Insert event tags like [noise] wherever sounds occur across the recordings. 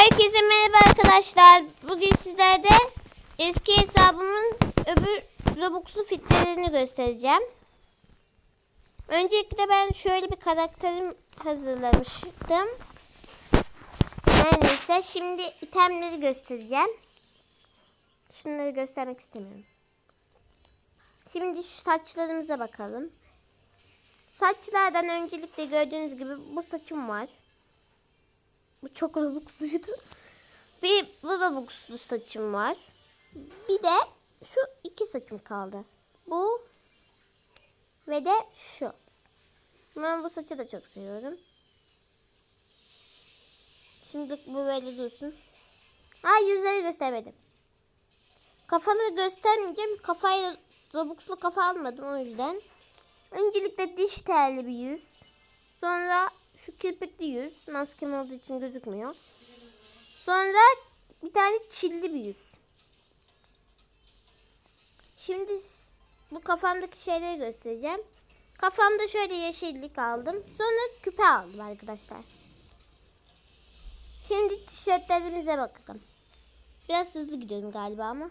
Herkese merhaba arkadaşlar. Bugün sizlerde eski hesabımın öbür Robux'lu fitlerini göstereceğim. Öncelikle ben şöyle bir karakterim hazırlamıştım. Her neyse şimdi itemleri göstereceğim. Şunları göstermek istemiyorum. Şimdi şu saçlarımıza bakalım. Saçlardan öncelikle gördüğünüz gibi bu saçım var. Bu çok robuxluydu. Bir bu robuxlu saçım var. Bir de şu iki saçım kaldı. Bu ve de şu. Ben bu saçı da çok seviyorum. Şimdi bu böyle dursun. Ha yüzleri göstermedim. Kafaları göstermeyeceğim. Kafayla robuxlu kafa almadım o yüzden. Öncelikle diş telli bir yüz. Sonra şu kirpikli yüz. Maskem olduğu için gözükmüyor. Sonra bir tane çilli bir yüz. Şimdi bu kafamdaki şeyleri göstereceğim. Kafamda şöyle yeşillik aldım. Sonra küpe aldım arkadaşlar. Şimdi tişörtlerimize bakalım. Biraz hızlı gidiyorum galiba ama.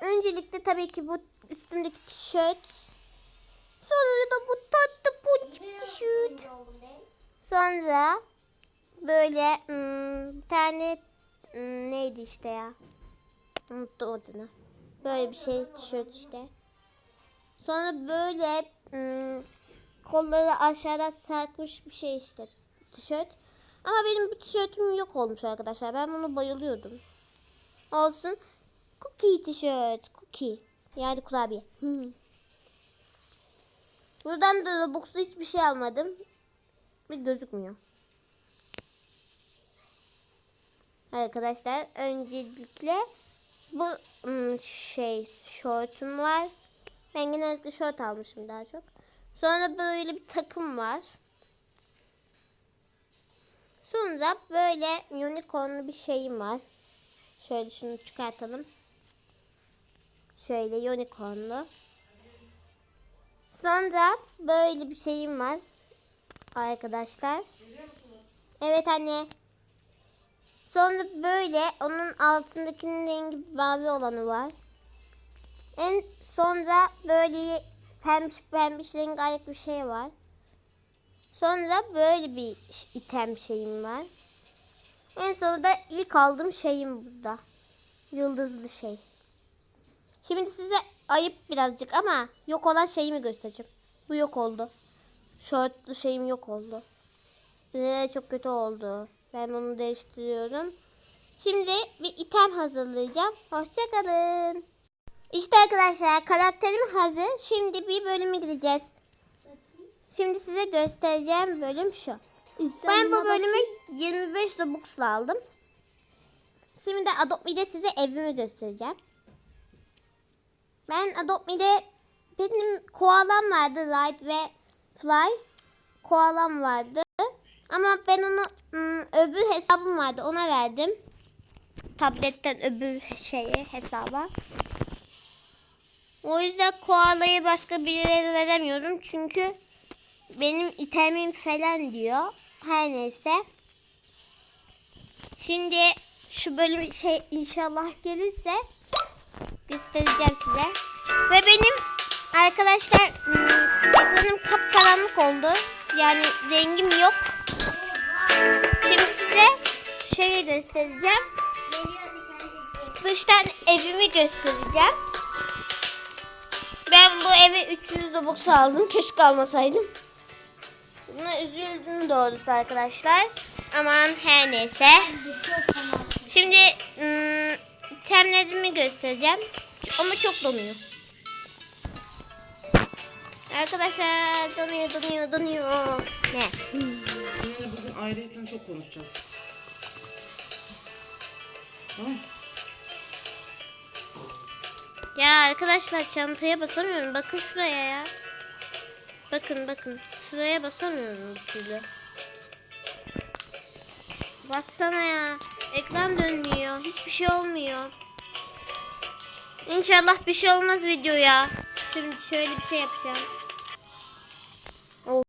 Öncelikle tabii ki bu üstümdeki tişört. Sonra da bu tatlı boncuk tişört. Sonra böyle hmm, bir tane hmm, neydi işte ya? Unuttum adını. Böyle bir şey tişört işte. Sonra böyle hmm, kolları aşağıda sarkmış bir şey işte tişört. Ama benim bu tişörtüm yok olmuş arkadaşlar. Ben bunu bayılıyordum. Olsun. Cookie tişört. Cookie. Yani kurabiye. [laughs] Buradan da Robux'lu hiçbir şey almadım. Bir gözükmüyor. Arkadaşlar öncelikle bu şey şortum var. Ben genellikle şort almışım daha çok. Sonra böyle bir takım var. Sonra böyle unicornlu bir şeyim var. Şöyle şunu çıkartalım. Şöyle unicornlu. Sonra böyle bir şeyim var. Arkadaşlar. Evet anne. Sonra böyle onun altındakinin rengi mavi olanı var. En sonra böyle pembiş pembiş rengarenk bir şey var. Sonra böyle bir item şeyim var. En sonunda ilk aldığım şeyim burada. Yıldızlı şey. Şimdi size ayıp birazcık ama yok olan şeyimi göstereceğim. Bu yok oldu. Şortlu şeyim yok oldu. Ee, çok kötü oldu. Ben bunu değiştiriyorum. Şimdi bir item hazırlayacağım. Hoşçakalın. İşte arkadaşlar karakterim hazır. Şimdi bir bölüme gideceğiz. Şimdi size göstereceğim bölüm şu. Ben bu bölümü 25 Robux'la aldım. Şimdi Adopt Me'de size evimi göstereceğim. Ben Adopt Me'de benim koalam vardı Ride ve Fly. Koalam vardı. Ama ben onu ım, öbür hesabım vardı ona verdim. Tabletten öbür şeye hesaba. O yüzden koalayı başka birilerine veremiyorum. Çünkü benim itemim falan diyor. Her neyse. Şimdi şu bölüm şey inşallah gelirse göstereceğim size. Ve benim arkadaşlar ekranım kapkaranlık oldu. Yani rengim yok. Şimdi size şeyi göstereceğim. Dıştan evimi göstereceğim. Ben bu evi 300 Robux aldım. Keşke almasaydım. Buna üzüldüm doğrusu arkadaşlar. Aman her neyse. Şimdi ım, itemlerimi göstereceğim. Ama çok donuyor. Arkadaşlar donuyor donuyor donuyor. Ne? Bugün ayrıyeten çok konuşacağız. Tamam. Ya arkadaşlar çantaya basamıyorum. Bakın şuraya ya. Bakın bakın. Şuraya basamıyorum bir türlü. Bassana ya. Ekran dönmüyor. Hiçbir şey olmuyor. İnşallah bir şey olmaz videoya. Şimdi şöyle bir şey yapacağım.